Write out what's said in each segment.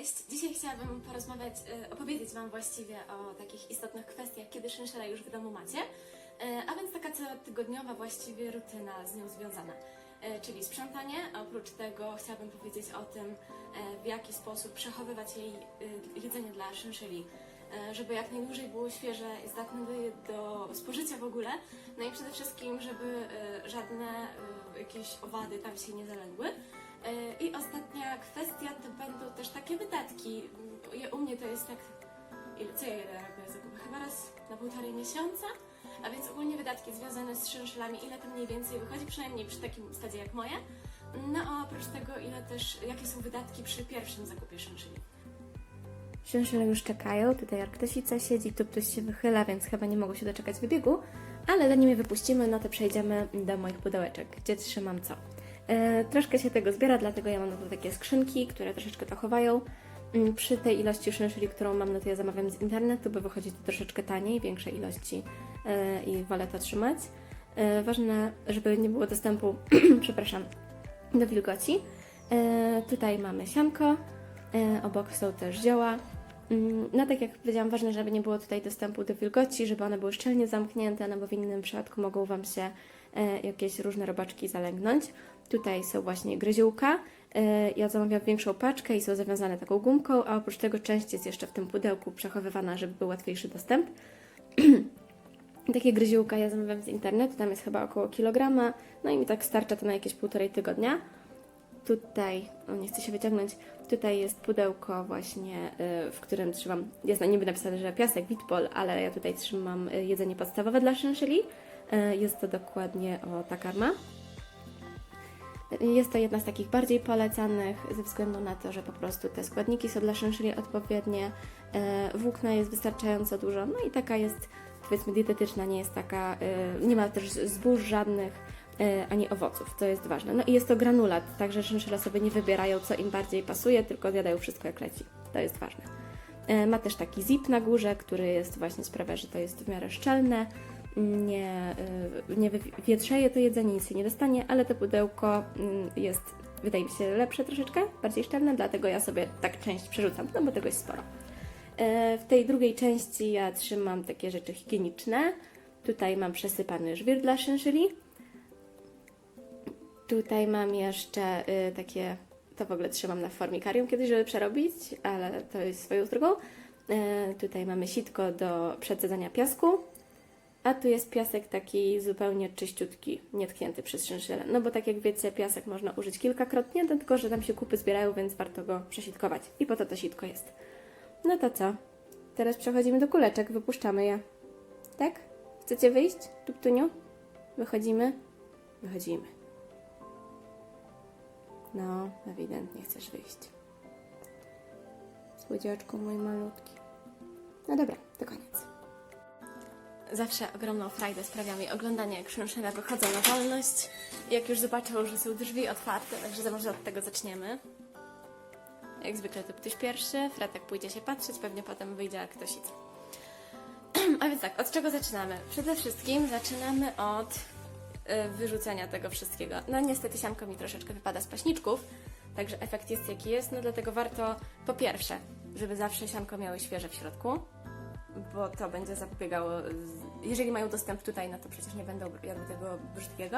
Cześć! Dzisiaj chciałabym porozmawiać, e, opowiedzieć Wam właściwie o takich istotnych kwestiach, kiedy szynszela już w domu macie, E, a więc taka cotygodniowa właściwie rutyna z nią związana, E, czyli sprzątanie. Oprócz tego chciałabym powiedzieć o tym, w jaki sposób przechowywać jej jedzenie dla szynszeli, e, żeby jak najdłużej było świeże i zdatne do, spożycia w ogóle. No i przede wszystkim, żeby żadne jakieś owady tam się nie zaległy. I ostatnia kwestia to też takie wydatki. U mnie to jest tak. Ile, co ja robię zakupy? Chyba raz na półtorej miesiąca. A więc ogólnie wydatki związane z szynszylami, ile to mniej więcej wychodzi, przynajmniej przy takim stadzie jak moje. No a oprócz tego, ile też, jakie są wydatki przy pierwszym zakupie szynszeli. Szynszyle już czekają, tutaj Arktosica siedzi, tu ktoś się wychyla, więc chyba nie mogą się doczekać wybiegu, ale zanim je wypuścimy, no to przejdziemy do moich pudełeczek, gdzie trzymam co. E, troszkę się tego zbiera, dlatego ja mam na to takie skrzynki, które troszeczkę to chowają. Mm, Przy tej ilości szynszeli, którą mam, no to ja zamawiam z internetu, bo wychodzi to troszeczkę taniej, większej ilości e, i wolę to trzymać. E, ważne, żeby nie było dostępu, przepraszam, do wilgoci. Tutaj mamy sianko, Obok są też zioła. Mm, No tak jak powiedziałam, ważne, żeby nie było tutaj dostępu do wilgoci, żeby one były szczelnie zamknięte, no bo w innym przypadku mogą Wam się jakieś różne robaczki zalęgnąć. Tutaj są właśnie gryziółka. E, Ja zamawiam większą paczkę i są zawiązane taką gumką, a oprócz tego część jest jeszcze w tym pudełku przechowywana, żeby był łatwiejszy dostęp. Takie gryziółka ja zamawiam z internetu, tam jest chyba około kilograma, no i mi tak starcza to na jakieś półtorej tygodnia. Tutaj, nie chcę się wyciągnąć, tutaj jest pudełko właśnie, y, w którym trzymam, jest na niby napisane, że piasek, witpol, ale ja tutaj trzymam y, jedzenie podstawowe dla szynszeli. Y, Jest to dokładnie o ta karma. Jest to jedna z takich bardziej polecanych ze względu na to, że po prostu te składniki są dla szynszeli odpowiednie, y, włókna jest wystarczająco dużo, no i taka jest powiedzmy dietetyczna, nie jest taka, y, nie ma też zbóż żadnych, e, ani owoców, to jest ważne. No i jest to granulat, także szynszele sobie nie wybierają, co im bardziej pasuje, tylko zjadają wszystko jak leci. To jest ważne. E, Ma też taki zip na górze, który jest właśnie sprawia, że to jest w miarę szczelne, nie, e, nie wywietrzeje to jedzenie, nic się nie dostanie, ale to pudełko mm, jest, wydaje mi się, lepsze troszeczkę, bardziej szczelne, dlatego ja sobie tak część przerzucam, no bo tego jest sporo. E, W tej drugiej części ja trzymam takie rzeczy higieniczne. Tutaj mam przesypany żwir dla szynszeli. Tutaj mam jeszcze y, takie, to w ogóle trzymam na formikarium kiedyś, żeby przerobić, ale to jest swoją drogą. Y, tutaj mamy sitko do przedzadzania piasku, a tu jest piasek taki zupełnie czyściutki, nietknięty przez szynszylę. No bo tak jak wiecie, piasek można użyć kilkakrotnie, no tylko że tam się kupy zbierają, więc warto go przesitkować. I po to to sitko jest. No to co? Teraz przechodzimy do kuleczek, wypuszczamy je. Tak? Chcecie wyjść, Tuptuniu? Wychodzimy? Wychodzimy. No, ewidentnie chcesz wyjść. Słodziaczku mój malutki. No dobra. Zawsze ogromną frajdę sprawia mi oglądanie, jak szynszele wychodzą na wolność. Jak już zobaczą, że są drzwi otwarte, także może od tego zaczniemy. Jak zwykle to ktoś pierwszy, Fratek pójdzie się patrzeć, pewnie potem wyjdzie Arktosica. A więc tak, od czego zaczynamy? Przede wszystkim zaczynamy od y, wyrzucenia tego wszystkiego. No niestety sianko mi troszeczkę wypada z paśniczków, także efekt jest jaki jest, no dlatego warto po pierwsze, żeby zawsze sianko miały świeże w środku, bo to będzie zapobiegało, jeżeli mają dostęp tutaj, no to przecież nie będą jadły tego brzydkiego.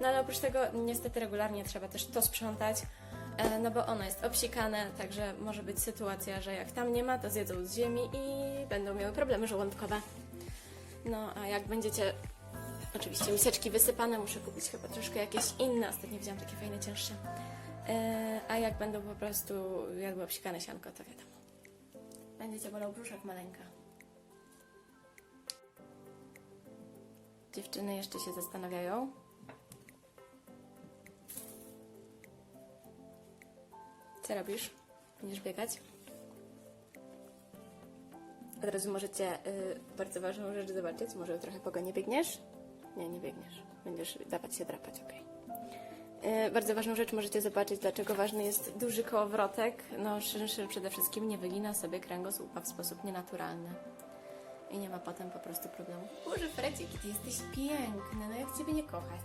No ale oprócz tego niestety regularnie trzeba też to sprzątać, e, no bo ono jest obsikane, także może być sytuacja, że jak tam nie ma, to zjedzą z ziemi i będą miały problemy żołądkowe. No a jak będziecie, oczywiście miseczki wysypane, muszę kupić chyba troszkę jakieś inne, ostatnio widziałam takie fajne, cięższe. E, A jak będą po prostu jadły obsikane sianko, to wiadomo. Będziecie bolał brzuszek maleńka. Dziewczyny jeszcze się zastanawiają. Co robisz? Będziesz biegać? Od razu możecie y, bardzo ważną rzecz zobaczyć. Może trochę po nie biegniesz? Nie, nie biegniesz. Będziesz dawać się drapać, okej. Y, Bardzo ważną rzecz możecie zobaczyć, dlaczego ważny jest duży kołowrotek. No, szynszy przede wszystkim nie wygina sobie kręgosłupa w sposób nienaturalny. I nie ma potem po prostu problemu. Boże, Fredzik, ty jesteś piękny, no jak Ciebie nie kochać?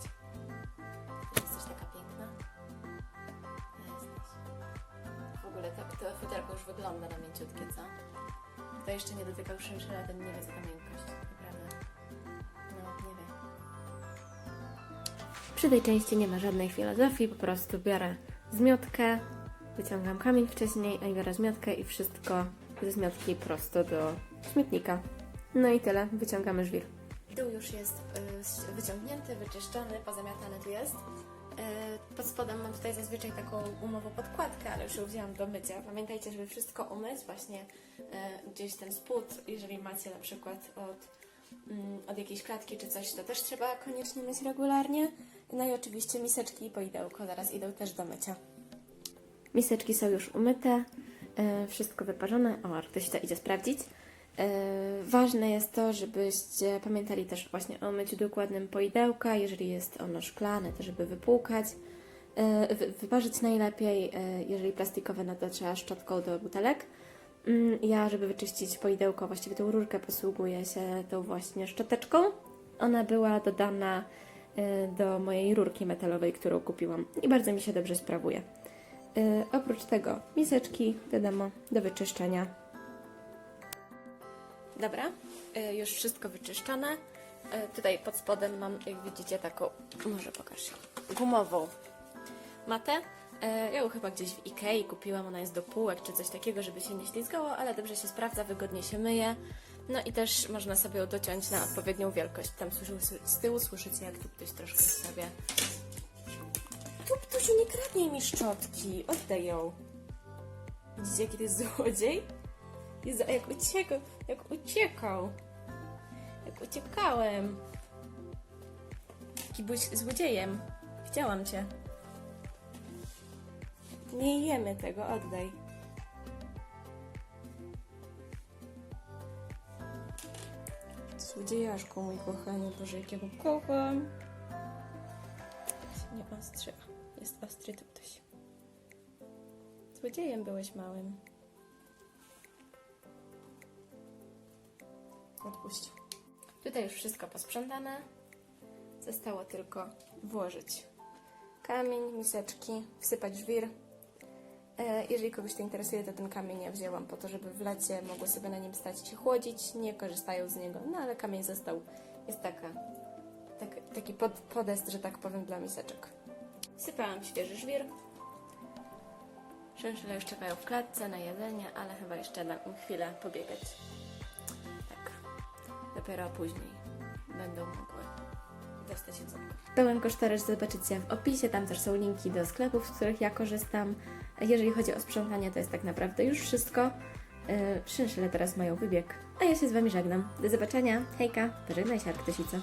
Jesteś taka piękna. Jesteś. W ogóle to, to futerko już wygląda na mięciutkie, co? Kto jeszcze nie dotykał szynszela, ten nie wie, co ta miękkość, naprawdę. No, nie wie. Przy tej części nie ma żadnej filozofii, po prostu biorę zmiotkę, wyciągam kamień wcześniej, a biorę zmiotkę i wszystko ze zmiotki prosto do śmietnika. No i tyle, wyciągamy żwir. Dół już jest y, wyciągnięty, wyczyszczony, pozamiatany tu jest. Y, pod spodem mam tutaj zazwyczaj taką umową podkładkę, ale już ją wzięłam do mycia. Pamiętajcie, żeby wszystko umyć, właśnie y, gdzieś ten spód, jeżeli macie na przykład od, mm, od jakiejś klatki czy coś, to też trzeba koniecznie myć regularnie. No i oczywiście miseczki i poidełko zaraz idą też do mycia. Miseczki są już umyte, wszystko wyparzone. O, Artysta idzie sprawdzić. E, ważne jest to, żebyście pamiętali też właśnie o myciu dokładnym poidełka, jeżeli jest ono szklane, to żeby wypłukać. E, wy, wyparzyć najlepiej, e, jeżeli plastikowe, no to trzeba szczotką do butelek. Mm, Ja, żeby wyczyścić poidełko, właściwie tą rurkę posługuję się tą właśnie szczoteczką. Ona była dodana do mojej rurki metalowej, którą kupiłam i bardzo mi się dobrze sprawuje. Oprócz tego miseczki, wiadomo, do wyczyszczenia. Dobra, y, już wszystko wyczyszczone. Y, Tutaj pod spodem mam, jak widzicie, taką, może pokaż gumową matę. Y, Ja ją chyba gdzieś w Ikei kupiłam, ona jest do półek czy coś takiego, żeby się nie ślizgało, ale dobrze się sprawdza, wygodnie się myje. No i też można sobie ją dociąć na odpowiednią wielkość. Tam słyszy- z tyłu słyszycie, jak tu ktoś troszkę sobie... Tu Ptusiu, nie kradnij mi szczotki, oddaj ją. Widzicie, jaki to jest złodziej? Jezu, jak uciekał, jak uciekał. Jak uciekałem. Jaki byłeś złodziejem. Widziałam cię. Nie jemy tego, oddaj. Złodziejaszku, mój kochany, Boże, jakiego kocham. Nie ostry, jest ostry tu ktoś. Złodziejem byłeś małym. Odpuść. Tutaj już wszystko posprzątane. Zostało tylko włożyć kamień, miseczki, wsypać żwir. E, Jeżeli kogoś to interesuje, to ten kamień ja wzięłam po to, żeby w lecie mogło sobie na nim stać i chłodzić. Nie korzystają z niego, no ale kamień został. Jest taka, tak, taki pod, podest, że tak powiem, dla miseczek. Sypałam świeży żwir. Szynszyle już czekają w klatce na jedzenie, ale chyba jeszcze im chwilę pobiegać. Dopiero później będą mogły dostać jedzonko. Pełen kosztorys zobaczycie w opisie, tam też są linki do sklepów, z których ja korzystam. Jeżeli chodzi o sprzątanie, to jest tak naprawdę już wszystko. Yy, teraz mają wybieg, a ja się z Wami żegnam. Do zobaczenia, hejka, pożegnaj się Arktosico.